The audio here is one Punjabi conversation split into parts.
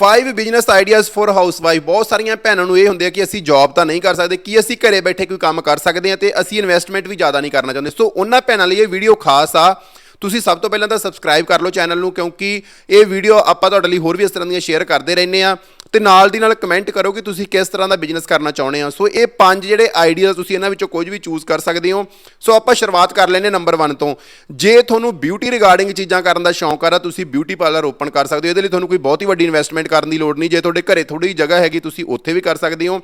5 ਬਿਜ਼ਨਸ ਆਈਡੀਆਜ਼ ਫॉर ਹਾਊਸਵਾਈਫ ਬਹੁਤ ਸਾਰੀਆਂ ਭੈਣਾਂ ਨੂੰ ਇਹ ਹੁੰਦੇ ਆ ਕਿ ਅਸੀਂ ਜੌਬ ਤਾਂ ਨਹੀਂ ਕਰ ਸਕਦੇ, ਕੀ ਅਸੀਂ ਘਰੇ ਬੈਠੇ ਕੋਈ ਕੰਮ ਕਰ ਸਕਦੇ ਹਾਂ ਤੇ ਅਸੀਂ ਇਨਵੈਸਟਮੈਂਟ ਵੀ ਜ਼ਿਆਦਾ ਨਹੀਂ ਕਰਨਾ ਚਾਹੁੰਦੇ। ਸੋ ਉਹਨਾਂ ਭੈਣਾਂ ਲਈ ਇਹ ਵੀਡੀਓ ਖਾਸ ਆ। ਤੁਸੀਂ ਸਭ ਤੋਂ ਪਹਿਲਾਂ ਤਾਂ ਸਬਸਕ੍ਰਾਈਬ ਕਰ ਲਓ ਚੈਨਲ ਨੂੰ, ਕਿਉਂਕਿ ਇਹ ਵੀਡੀਓ ਆਪਾਂ ਤੁਹਾਡੇ ਲਈ ਹੋਰ ਵੀ ਇਸ ਤਰ੍ਹਾਂ ਦੀਆਂ ਸ਼ੇਅਰ ਕਰਦੇ ਰਹਿੰਦੇ ਆ। ਤੇ ਨਾਲ ਦੀ ਨਾਲ ਕਮੈਂਟ ਕਰੋ ਕਿ ਤੁਸੀਂ ਕਿਸ ਤਰ੍ਹਾਂ ਦਾ ਬਿਜ਼ਨਸ ਕਰਨਾ ਚਾਹੁੰਦੇ ਹੋ। ਸੋ ਇਹ ਪੰਜ ਜਿਹੜੇ ਆਈਡੀਆ ਤੁਸੀਂ ਇਹਨਾਂ ਵਿੱਚੋਂ ਕੁਝ ਵੀ ਚੂਜ਼ ਕਰ ਸਕਦੇ ਹੋ। ਸੋ ਆਪਾਂ ਸ਼ੁਰੂਆਤ ਕਰ ਲੈਨੇ ਨੰਬਰ 1 ਤੋਂ। ਜੇ ਤੁਹਾਨੂੰ ਬਿਊਟੀ ਰਿਗਾਰਡਿੰਗ ਚੀਜ਼ਾਂ ਕਰਨ ਦਾ ਸ਼ੌਂਕ ਆ ਤਾਂ ਤੁਸੀਂ ਬਿਊਟੀ ਪਾਰਲਰ ਓਪਨ ਕਰ ਸਕਦੇ ਹੋ। ਇਹਦੇ ਲਈ ਤੁਹਾਨੂੰ ਕੋਈ ਬਹੁਤੀ ਵੱਡੀ ਇਨਵੈਸਟਮੈਂਟ ਕਰਨ ਦੀ ਲੋੜ ਨਹੀਂ। ਜੇ ਤੁਹਾਡੇ ਘਰੇ ਥੋੜੀ ਜਗ੍ਹਾ ਹੈਗੀ, ਤੁਸੀਂ ਉੱਥੇ ਵੀ ਕਰ ਸਕਦੇ ਹੋ।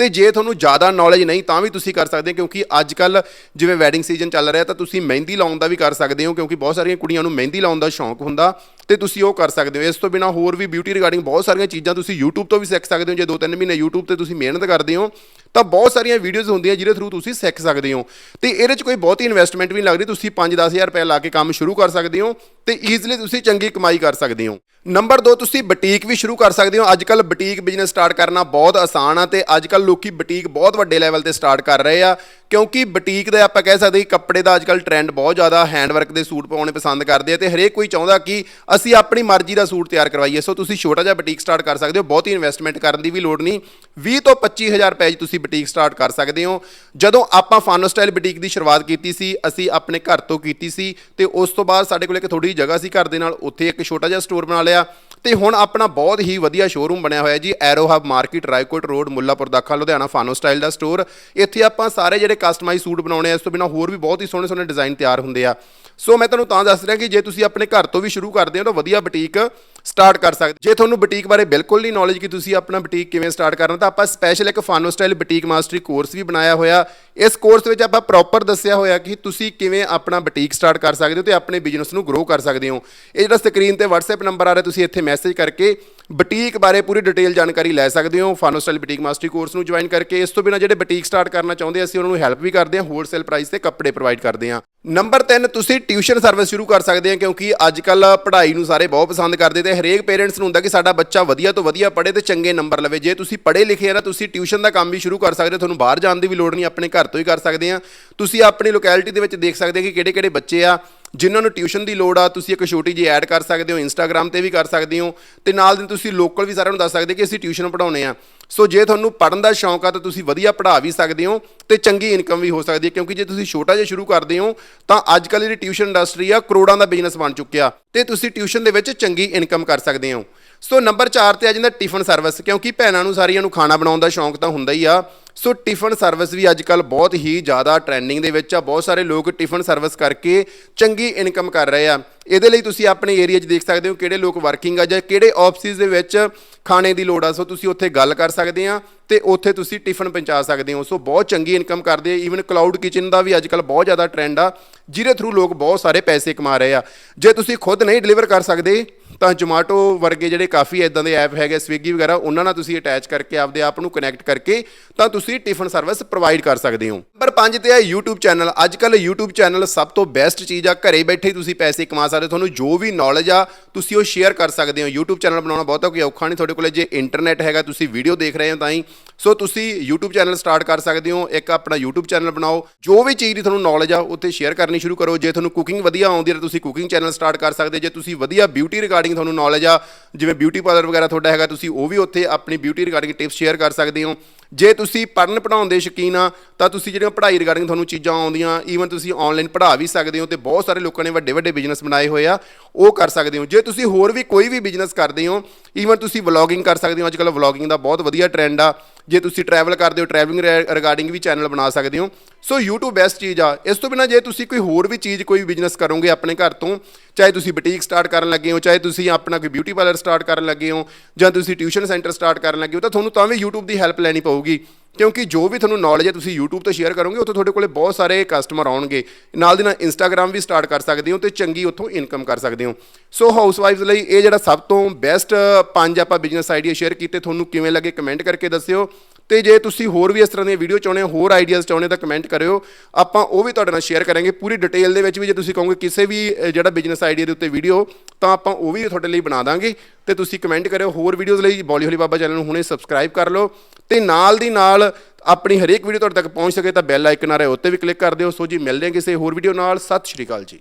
ਤੇ ਜੇ ਤੁਹਾਨੂੰ ਜ਼ਿਆਦਾ ਨੌਲੇਜ ਨਹੀਂ, ਤਾਂ ਵੀ ਤੁਸੀਂ ਕਰ ਸਕਦੇ ਹੋ, ਕਿਉਂਕਿ ਅੱਜ ਕੱਲ ਜਿਵੇਂ ਵੈਡਿੰਗ ਸੀਜ਼ਨ ਚੱਲ ਰਿਹਾ, ਤਾਂ ਤੁਸੀਂ ਮਹਿੰਦੀ ਲਾਉਣ ਦਾ ਵੀ ਕਰ ਸਕਦੇ ਹੋ, ਕਿਉਂਕਿ ਬਹੁਤ ਸਾਰੀਆਂ ਕੁੜੀਆਂ ਨੂੰ ਮਹਿੰਦੀ ਲਾਉਣ ਦਾ ਸ਼ੌਂਕ ਹੁੰਦਾ, ਤੇ ਤੁਸੀਂ ਉਹ ਕਰ ਸਕਦੇ ਹੋ। ਇਸ ਤੋਂ ਬਿਨਾ ਹੋਰ ਵੀ ਬਿਊਟੀ ਰਿਗਾਰਡਿੰਗ ਬਹੁਤ ਸਾਰੀਆਂ ਚੀਜ਼ਾਂ ਤੁਸੀਂ YouTube ਤੋਂ ਵੀ ਸਿੱਖ ਸਕਦੇ ਹੋ, ਜੇ 2-3 ਮਹੀਨੇ YouTube ਤੇ ਤੁਸੀਂ ਮਿਹਨਤ ਕਰਦੇ ਹੋ ਤਾਂ ਬਹੁਤ ਸਾਰੀਆਂ ਵੀਡੀਓਜ਼ ਹੁੰਦੀਆਂ ਜਿਹਦੇ ਥਰੂ ਤੁਸੀਂ ਸਿੱਖ ਸਕਦੇ ਹੋ। ਤੇ ਇਹਦੇ 'ਚ ਕੋਈ ਬਹੁਤੀ ਇਨਵੈਸਟਮੈਂਟ ਵੀ ਨਹੀਂ ਲੱਗਦੀ, ਤੁਸੀਂ 5-10000 ਰੁਪਏ ਲਾ ਕੇ ਕੰਮ ਸ਼ੁਰੂ ਕਰ ਸਕਦੇ ਹੋ ਤੇ ਈਜ਼ੀਲੀ ਤੁਸੀਂ ਚੰਗੀ ਕਮਾਈ ਕਰ ਸਕਦੇ ਹੋ। ਨੰਬਰ 2 ਤੁਸੀਂ ਬੁਟੀਕ ਵੀ ਸ਼ੁਰੂ ਕਰ ਸਕਦੇ ਹੋ। ਅੱਜ ਕੱਲ ਬੁਟੀਕ ਬਿਜ਼ਨਸ ਸਟਾਰਟ ਕਰਨਾ ਬਹੁਤ ਆਸਾਨ ਆ ਤੇ ਅੱਜ ਕੱਲ ਲੋਕੀ ਬੁਟੀਕ ਬਹੁਤ ਵੱਡੇ ਲੈਵਲ ਤੇ ਸਟਾਰਟ ਕਰ ਰਹੇ ਆ। ਕਿਉਂਕਿ ਬੁਟੀਕ ਦੇ ਆਪਾਂ ਕਹਿ ਸਕਦੇ ਕਿ ਕੱਪੜੇ ਦਾ ਅੱਜ ਕੱਲ ਟ੍ਰੈਂਡ ਬਹੁਤ ਜ਼ਿਆਦਾ ਹੈਂਡਵਰਕ ਦੇ ਸੂਟ ਪਾਉਣੇ ਪਸੰਦ ਕਰਦੇ ਆ ਤੇ ਹਰੇਕ ਕੋਈ ਚਾਹੁੰਦਾ ਕਿ ਅਸੀਂ ਆਪਣੀ ਮਰਜ਼ੀ ਦਾ ਸੂਟ ਤਿਆਰ ਕਰਵਾਈਏ। ਸੋ ਤੁਸੀਂ ਛੋਟਾ ਜਿਹਾ ਬੁਟੀਕ ਸਟਾਰਟ ਕਰ ਸਕਦੇ ਹੋ, ਬਹੁਤੀ ਇਨਵੈਸਟਮੈਂਟ ਕਰਨ ਦੀ ਵੀ ਲੋੜ ਨਹੀਂ। 20 ਤੋਂ 25000 ਰੁਪਏ 'ਚ ਤੁਸੀਂ ਬੁਟੀਕ ਸਟਾਰਟ ਕਰ ਸਕਦੇ ਹੋ। ਜਦੋਂ ਆਪਾਂ ਫਾਨੋ ਸਟਾਈਲ ਬੁਟੀਕ ਦੀ ਸ਼ੁਰੂਆਤ ਕੀਤੀ ਸੀ, ਅਸੀਂ ਆਪਣੇ ਘਰ ਤੋਂ ਕੀਤੀ ਸੀ ਤੇ ਉਸ ਤੋਂ ਬਾਅਦ ਸਾਡੇ ਕੋਲ ਇੱਕ ਥੋੜੀ ਜਗ੍ਹਾ ਸੀ ਘਰ ਦੇ ਨਾਲ, ਉੱਥੇ ਇੱਕ ਛੋਟਾ ਜਿਹਾ ਸਟੋਰ ਬਣਾ ਲਿਆ। ਤੇ ਹੁਣ ਆਪਣਾ ਬਹੁਤ ਹੀ ਵਧੀਆ ਸ਼ੋਰੂਮ ਬਣਿਆ ਹੋਇਆ ਜੀ arrow hub market Raikot road Mullanpur Dakha Ludhiana Fano style ਦਾ ਸਟੋਰ ਇੱਥੇ ਆਪਾਂ ਸਾਰੇ ਜਿਹੜੇ ਕਸਟਮਾਈਜ਼ ਸੂਟ ਬਣਾਉਣੇ ਆ, ਇਸ ਤੋਂ ਬਿਨਾ ਹੋਰ ਵੀ ਬਹੁਤ ਹੀ ਸੋਹਣੇ ਸੋਹਣੇ ਡਿਜ਼ਾਈਨ ਤਿਆਰ ਹੁੰਦੇ ਆ। ਸੋ ਮੈਂ ਤੁਹਾਨੂੰ ਤਾਂ ਦੱਸ ਰਿਹਾ ਕਿ ਜੇ ਤੁਸੀਂ ਆਪਣੇ ਘਰ ਤੋਂ ਵੀ ਸ਼ੁਰੂ ਕਰਦੇ ਹੋ ਤਾਂ ਵਧੀਆ ਬੁਟੀਕ ਸਟਾਰਟ ਕਰ ਸਕਦੇ ਜੇ ਤੁਹਾਨੂੰ ਬੁਟੀਕ ਬਾਰੇ ਬਿਲਕੁਲ ਨਹੀਂ ਨੌਲੇਜ ਕਿ ਤੁਸੀਂ ਆਪਣਾ ਬੁਟੀਕ ਕਿਵੇਂ ਸਟਾਰਟ ਕਰਨਾ, ਤਾਂ ਆਪਾਂ ਸਪੈਸ਼ਲ ਇੱਕ Fano style boutique mastery course ਵੀ ਬਣਾਇਆ ਹੋਇਆ। ਇਸ ਕੋਰਸ ਵਿੱਚ ਆਪਾਂ ਪ੍ਰੋਪਰ ਦੱਸਿਆ ਹੋਇਆ ਕਿ ਤੁਸੀਂ ਕਿਵੇਂ ਆਪਣਾ ਬੁਟੀਕ ਸਟਾਰਟ ਕਰ ਸਕਦੇ ਹੋ ਤੇ ਆਪਣੇ ਬਿਜ਼ਨਸ ਨੂੰ ਗਰੋ ਕਰ ਸਕਦੇ ਹੋ। ਇਹ ਜਿਹੜਾ ਸਕਰੀਨ ਤੇ WhatsApp ਨੰਬਰ ਆ ਰਿਹਾ, ਤੁਸੀਂ ਇੱਥੇ ਮੈਸੇਜ ਕਰਕੇ ਬੁਟੀਕ ਬਾਰੇ ਪੂਰੀ ਡਿਟੇਲ ਜਾਣਕਾਰੀ ਲੈ ਸਕਦੇ ਹੋ। Fano style boutique mastery course ਨੂੰ ਜੁਆਇਨ ਕਰਕੇ ਇਸ ਤੋਂ ਬਿਨਾ ਜਿਹੜੇ ਬੁਟੀਕ ਸਟਾਰਟ ਕਰਨਾ ਚਾਹੁੰਦੇ ਅਸੀਂ ਉਹਨਾਂ ਨੂੰ ਹੈਲਪ ਵੀ ਕਰਦੇ ਹਾਂ ਹੋਲਸੇਲ ਪ੍ਰਾਈਸ ਤੇ ਕੱਪੜੇ ਪ੍ਰੋਵਾਈਡ ਕਰਦੇ ਹਾਂ ਨੰਬਰ 3 ਤੁਸੀਂ ਟਿਊਸ਼ਨ ਸਰਵਿਸ ਸ਼ੁਰੂ ਕਰ ਸਕਦੇ ਆ, ਕਿਉਂਕਿ ਅੱਜ ਕੱਲ ਪੜ੍ਹਾਈ ਨੂੰ ਸਾਰੇ ਬਹੁਤ ਪਸੰਦ ਕਰਦੇ ਤੇ ਹਰੇਕ ਪੇਰੈਂਟਸ ਨੂੰ ਹੁੰਦਾ ਕਿ ਸਾਡਾ ਬੱਚਾ ਵਧੀਆ ਤੋਂ ਵਧੀਆ ਪੜ੍ਹੇ ਤੇ ਚੰਗੇ ਨੰਬਰ ਲਵੇ। ਜੇ ਤੁਸੀਂ ਪੜ੍ਹੇ ਲਿਖੇ ਆ ਨਾ, ਤੁਸੀਂ ਟਿਊਸ਼ਨ ਦਾ ਕੰਮ ਵੀ ਸ਼ੁਰੂ ਕਰ ਸਕਦੇ ਹੋ, ਤੁਹਾਨੂੰ ਬਾਹਰ ਜਾਣ ਦੀ ਵੀ ਲੋੜ ਨਹੀਂ, ਆਪਣੇ ਘਰ ਤੋਂ ਹੀ ਕਰ ਸਕਦੇ ਆ। ਤੁਸੀਂ ਆਪਣੀ ਲੋਕੈਲਿਟੀ ਦੇ ਵਿੱਚ ਦੇਖ ਸਕਦੇ ਕਿ ਕਿਹੜੇ ਕਿਹੜੇ ਬੱਚੇ ਆ ਜਿਨ੍ਹਾਂ ਨੂੰ ਟਿਊਸ਼ਨ ਦੀ ਲੋੜ ਆ, ਤੁਸੀਂ ਇੱਕ ਛੋਟੀ ਜਿਹੀ ਐਡ ਕਰ ਸਕਦੇ ਹੋ ਇੰਸਟਾਗ੍ਰam ਤੇ ਵੀ ਕਰ ਸਕਦੇ ਹੋ, ਤੇ ਨਾਲ ਦੀ ਤੁਸੀਂ ਲੋਕਲ ਵੀ ਸਾਰਿਆਂ ਨੂੰ ਦੱਸ ਸਕਦੇ ਕਿ ਅਸੀਂ ਟਿਊਸ਼ਨ ਪੜਾਉਨੇ ਆ ਸੋ ਜੇ ਤੁਹਾਨੂੰ ਪੜਨ ਦਾ ਸ਼ੌਂਕ ਆ, ਤਾਂ ਤੁਸੀਂ ਵਧੀਆ ਪੜ੍ਹਾ ਵੀ ਸਕਦੇ ਹੋ ਤੇ ਚੰਗੀ ਇਨਕਮ ਵੀ ਹੋ ਸਕਦੀ ਹੈ, ਕਿਉਂਕਿ ਜੇ ਤੁਸੀਂ ਛੋਟਾ ਜਿਹਾ ਸ਼ੁਰੂ ਕਰਦੇ ਹੋ, ਤਾਂ ਅੱਜ ਕੱਲ੍ਹ ਜਿਹੜੀ ਟਿਊਸ਼ਨ ਇੰਡਸਟਰੀ ਆ, ਕਰੋੜਾਂ ਦਾ ਬਿਜ਼ਨਸ ਬਣ ਚੁੱਕਿਆ ਤੇ ਤੁਸੀਂ ਟਿਊਸ਼ਨ ਦੇ ਵਿੱਚ ਚੰਗੀ ਇਨਕਮ ਕਰ ਸਕਦੇ ਹੋ। ਸੋ ਨੰਬਰ 4 ਤੇ ਆ ਜਾਂਦਾ ਟਿਫਨ ਸਰਵਿਸ, ਕਿਉਂਕਿ ਭੈਣਾਂ ਨੂੰ ਸਾਰੀਆਂ ਨੂੰ ਖਾਣਾ ਬਣਾਉਣ ਦਾ ਸ਼ੌਂਕ ਤਾਂ ਹੁੰਦਾ ਹੀ ਆ। ਸੋ ਟਿਫਨ ਸਰਵਿਸ ਵੀ ਅੱਜ ਕੱਲ ਬਹੁਤ ਹੀ ਜ਼ਿਆਦਾ ਟ੍ਰੈਂਡਿੰਗ ਦੇ ਵਿੱਚ ਆ। ਬਹੁਤ ਸਾਰੇ ਲੋਕ ਟਿਫਨ ਸਰਵਿਸ ਕਰਕੇ ਚੰਗੀ ਇਨਕਮ ਕਰ ਰਹੇ ਆ। ਇਹਦੇ ਲਈ ਤੁਸੀਂ ਆਪਣੇ ਏਰੀਆ 'ਚ ਦੇਖ ਸਕਦੇ ਹੋ ਕਿਹੜੇ ਲੋਕ ਵਰਕਿੰਗ ਆ ਜਾਂ ਕਿਹੜੇ ਆਫਿਸਿਸ ਦੇ ਵਿੱਚ ਖਾਣੇ ਦੀ ਲੋੜ ਆ। ਸੋ ਤੁਸੀਂ ਉੱਥੇ ਗੱਲ ਕਰ ਸਕਦੇ ਆ ਤੇ ਉੱਥੇ ਤੁਸੀਂ ਟਿਫਨ ਪਹੁੰਚਾ ਸਕਦੇ ਹੋ। ਸੋ ਬਹੁਤ ਚੰਗੀ ਇਨਕਮ ਕਰਦੇ ਆ। ਈਵਨ ਕਲਾਊਡ ਕਿਚਨ ਦਾ ਵੀ ਅੱਜ ਕੱਲ ਬਹੁਤ ਜ਼ਿਆਦਾ ਟ੍ਰੈਂਡ ਆ। ਜਿਹਦੇ ਥਰੂ ਲੋਕ ਬਹੁਤ ਸਾਰੇ ਪੈਸੇ ਕਮਾ ਰਹੇ ਆ। ਜੇ ਤੁਸੀਂ ਖੁਦ ਨਹੀਂ ਡਿਲੀਵਰ ਕਰ ਸਕਦੇ ਤਾਂ ਜੋਮਾਟੋ ਵਰਗੇ ਜਿਹੜੇ ਕਾਫੀ ਇਦਾਂ ਦੇ ਐਪ ਹੈਗੇ ਸਵਿਗੀ ਵਗੈਰਾ, ਉਹਨਾਂ ਨਾਲ ਤੁਸੀਂ ਅਟੈਚ ਕਰਕੇ ਆਪਦੇ ਆਪ ਨੂੰ ਕਨੈਕਟ ਕਰਕੇ ਤਾਂ ਤੁਸੀਂ ਟਿਫਨ ਸਰਵਿਸ ਪ੍ਰੋਵਾਈਡ ਕਰ ਸਕਦੇ ਹੋ। ਨੰਬਰ 5 ਤੇ ਹੈ YouTube ਚੈਨਲ ਅੱਜ ਕੱਲ YouTube ਚੈਨਲ ਸਭ ਤੋਂ ਬੈਸਟ ਚੀਜ਼ ਆ, ਘਰੇ ਬੈਠੇ ਹੀ ਤੁਸੀਂ ਪੈਸੇ ਕਮਾ ਸਕਦੇ ਹੋ, ਤੁਹਾਨੂੰ ਜੋ ਵੀ ਨੌਲੇਜ ਆ, ਤੁਸੀਂ ਉਹ ਸ਼ੇਅਰ ਕਰ ਸਕਦੇ ਹੋ। YouTube ਚੈਨਲ ਬਣਾਉਣਾ ਬਹੁਤਾ ਕੋਈ ਔਖਾ ਨਹੀਂ ਤੁਹਾਡੇ ਕੋਲੇ, ਜੇ ਇੰਟਰਨੈਟ ਹੈਗਾ, ਤੁਸੀਂ ਵੀਡੀਓ ਦੇਖ ਰਹੇ ਹੋ ਤਾਂ ਹੀ। ਸੋ ਤੁਸੀਂ YouTube ਚੈਨਲ ਸਟਾਰਟ ਕਰ ਸਕਦੇ ਹੋ, ਇੱਕ ਆਪਣਾ YouTube ਚੈਨਲ ਬਣਾਓ, ਜੋ ਵੀ ਚੀਜ਼ ਦੀ ਤੁਹਾਨੂੰ ਨੌਲੇਜ ਆ, ਉੱਥੇ ਸ਼ੇਅਰ ਕਰਨੀ ਸ਼ੁਰੂ ਕਰੋ। ਜੇ ਤੁਹਾਨੂੰ ਕੁਕਿੰਗ ਵਧੀਆ ਆਉਂਦੀ ਹੈ ਤੁਸੀਂ ਕੁਕਿੰਗ ਚੈਨਲ ਸਟਾਰਟ ਕਰ ਸਕਦੇ ਜੇ ਤੁਸੀਂ ਵਧੀਆ ਬਿਊਟੀ ਰਿਗਾਰਡਿੰਗ ਤੁਹਾਨੂੰ ਨੌਲੇਜ ਆ, ਜਿਵੇਂ ਬਿਊਟੀ ਪਾਰਲਰ ਵਗੈਰਾ ਤੁਹਾਡਾ ਹੈਗਾ, ਤੁਸੀਂ ਉਹ ਵੀ ਉੱਥੇ ਆਪਣੀ ਬਿਊਟੀ ਰਿਗਾਰਡਿੰਗ ਟਿਪਸ ਸ਼ੇਅਰ ਕਰ ਸਕਦੇ ਹੋ। ਜੇ ਤੁਸੀਂ ਪੜਨ ਪੜਾਉਣ ਦੇ ਸ਼ੌਕੀਨ ਆ, ਤਾਂ ਤੁਸੀਂ ਜਿਹੜੀਆਂ ਪੜ੍ਹਾਈ ਰਿਗਾਰਡਿੰਗ ਤੁਹਾਨੂੰ ਚੀਜ਼ਾਂ ਆਉਂਦੀਆਂ ਈਵਨ ਤੁਸੀਂ ਆਨਲਾਈਨ ਪੜ੍ਹਾ ਵੀ ਸਕਦੇ ਹੋ ਤੇ ਬਹੁਤ ਸਾਰੇ ਲੋਕਾਂ ਨੇ ਵੱਡੇ ਵੱਡੇ ਬਿਜ਼ਨਸ ਬਣਾਏ ਹੋਏ ਆ, ਉਹ ਕਰ ਸਕਦੇ ਹੋ। ਜੇ ਤੁਸੀਂ ਹੋਰ ਵੀ ਕੋਈ ਵੀ ਬਿਜ਼ਨਸ ਕਰਦੇ ਹੋ ਈਵਨ ਤੁਸੀਂ ਵਲੌਗਿੰਗ ਕਰ ਸਕਦੇ ਹੋ ਅੱਜ ਕੱਲ੍ਹ ਵਲੌਗਿੰਗ ਦਾ ਬਹੁਤ ਵਧੀਆ ਟ੍ਰੈਂਡ ਆ। ਜੇ ਤੁਸੀਂ ਟਰੈਵਲ ਕਰਦੇ ਹੋ ਟਰੈਵਲਿੰਗ ਰਿਗਾਰਡਿੰਗ ਵੀ ਚੈਨਲ ਬਣਾ ਸਕਦੇ ਹੋ। ਸੋ YouTube ਬੈਸਟ ਚੀਜ਼ ਆ। ਇਸ ਤੋਂ ਬਿਨਾ ਜੇ ਤੁਸੀਂ ਕੋਈ ਹੋਰ ਵੀ ਚੀਜ਼, ਕੋਈ ਬਿਜ਼ਨਸ ਕਰੋਗੇ ਆਪਣੇ ਘਰ ਤੋਂ, ਚਾਹੇ ਤੁਸੀਂ ਬੁਟੀਕ ਸਟਾਰਟ ਕਰਨ ਲੱਗੇ ਹੋ, ਚਾਹੇ ਤੁਸੀਂ ਆਪਣਾ ਕੋਈ ਬਿਊਟੀ ਪਾਰਲਰ ਸਟਾਰਟ ਕਰਨ ਲੱਗੇ ਹੋ, ਜਾਂ ਤੁਸੀਂ ਟਿਊਸ਼ਨ ਸੈਂਟਰ ਸਟਾਰਟ ਕਰਨ ਲੱਗੇ ਹੋ, ਤਾਂ ਤੁਹਾਨੂੰ ਤਾਂ ਵੀ YouTube ਦੀ ਹੈਲਪ ਲੈਣੀ ਹੋਊਗੀ। ਕਿਉਂਕਿ ਜੋ ਵੀ ਤੁਹਾਨੂੰ ਨੌਲੇਜ ਹੈ ਤੁਸੀਂ YouTube ਤੇ ਸ਼ੇਅਰ ਕਰੋਗੇ, ਉੱਥੇ ਤੁਹਾਡੇ ਕੋਲੇ ਬਹੁਤ ਸਾਰੇ ਕਸਟਮਰ ਆਉਣਗੇ। ਨਾਲ ਦੀ ਨਾਲ Instagram ਵੀ ਸਟਾਰਟ ਕਰ ਸਕਦੇ ਹੋ ਤੇ ਚੰਗੀ ਉੱਥੋਂ ਇਨਕਮ ਕਰ ਸਕਦੇ ਹੋ। ਸੋ ਹਾਊਸਵਾਈਫਸ ਲਈ ਇਹ ਜਿਹੜਾ ਸਭ ਤੋਂ ਬੈਸਟ ਪੰਜ ਆਪਾਂ ਬਿਜ਼ਨਸ ਆਈਡੀਆ ਸ਼ੇਅਰ ਕੀਤੇ, ਤੁਹਾਨੂੰ ਕਿਵੇਂ ਲੱਗੇ ਕਮੈਂਟ ਕਰਕੇ ਦੱਸਿਓ। ਤੇ ਜੇ ਤੁਸੀਂ ਹੋਰ ਵੀ ਇਸ ਤਰ੍ਹਾਂ ਦੀਆਂ ਵੀਡੀਓ ਚਾਹੁੰਦੇ ਹੋ, ਹੋਰ ਆਈਡੀਆਜ਼ ਚਾਹੁੰਦੇ ਤਾਂ ਕਮੈਂਟ ਕਰਿਓ। ਆਪਾਂ ਉਹ ਵੀ ਤੁਹਾਡੇ ਨਾਲ ਸ਼ੇਅਰ ਕਰਾਂਗੇ। ਪੂਰੀ ਡਿਟੇਲ ਦੇ ਵਿੱਚ ਵੀ ਜੇ ਤੁਸੀਂ ਕਹੋਗੇ ਕਿਸੇ ਵੀ ਜਿਹੜਾ ਬਿਜ਼ਨਸ ਆਈਡੀਆ ਦੇ ਉੱਤੇ ਵੀਡੀਓ ਤਾਂ ਆਪਾਂ ਉਹ ਵੀ ਤੁਹਾਡੇ ਲਈ ਬਣਾ ਦਾਂਗੇ। ਤੇ ਤੁਸੀਂ ਕਮੈਂਟ ਕਰਿਓ। ਹੋਰ ਵੀਡੀਓਜ਼ ਲਈ ਬੋਲੀ ਹੋਲੀ ਬਾਬਾ ਚੈਨਲ ਨੂੰ ਹੁਣੇ ਸਬਸਕ੍ਰਾਈਬ ਕਰ ਲਓ। ਤੇ ਨਾਲ ਦੀ ਨਾਲ ਆਪਣੀ ਹਰੇਕ ਵੀਡੀਓ ਤੁਹਾਡੇ ਤੱਕ ਪਹੁੰਚ ਸਕੇ ਤਾਂ ਬੈਲ ਆਈਕਨ ਆ ਰਿਹਾ ਉੱਤੇ ਵੀ ਕਲਿੱਕ ਕਰ ਦਿਓ। ਸੋ ਜੀ, ਮਿਲਦੇ ਹਾਂ ਕਿਸੇ ਹੋਰ ਵੀਡੀਓ ਨਾਲ। ਸਤਿ ਸ਼੍ਰੀ ਅਕਾਲ ਜੀ।